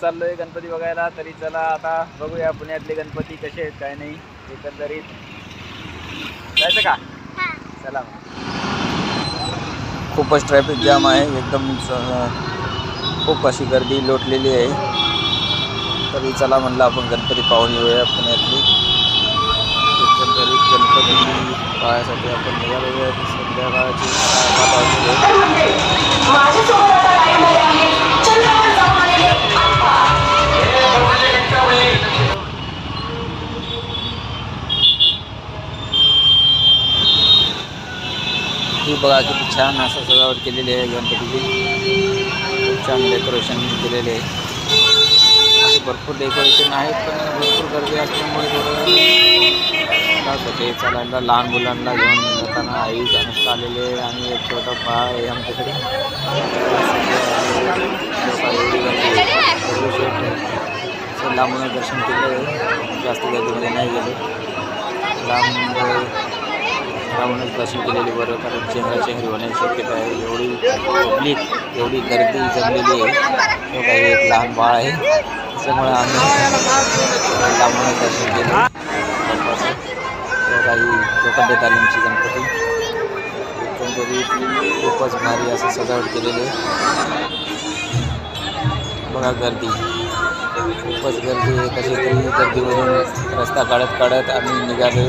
पुण्यात चाललोय गणपती बघायला तरी चला आता बघूया पुण्यातले गणपती कसे आहेत काय नाही एकंदरीत. जायचं का? हा. चला खूपच ट्रॅफिक जाम आहे एकदम खूप अशी गर्दी लोटलेली आहे. तरी चला म्हणलं आपण गणपती पाहून येऊया पुण्यातली. एकंदरीत गणपती पाहायसाठी आपण आहे. संध्याकाळची गणपती बघा किती छान असं सजावट केलेली आहे गणपतीची. खूप छान डेकोरेशन केलेले आहे. असे भरपूर डेकोरेशन आहेत पण भरपूर गर्दी असल्यामुळे थोडं त्रास होते. चालायला लहान मुलांना घेऊन जाताना आई अनुष्क आलेले आहे आणि एक छोटा बाळ आहे आमच्याकडे. लांबून दर्शन केलं आहे. जास्त गर्दीमध्ये नाही गेले. लांब राहूनच दर्शन केलेली बरं कारण चेंगराचेंगरी होण्याची शक्यता आहे. एवढी पब्लिक एवढी गर्दी जमलेली आहे. तो काही एक लहान बाळ आहे. त्याच्यामुळे आम्ही लांबूनच दर्शन केलं. तो काही लोखंडे तालीमची गणपती. एकंदरीत खूपच भारी असं सजावट केलेली आहे. बघा गर्दी. खूपच गर्दी आहे. कशी तरी गर्दीमधून रस्ता काढत काढत आम्ही निघालो.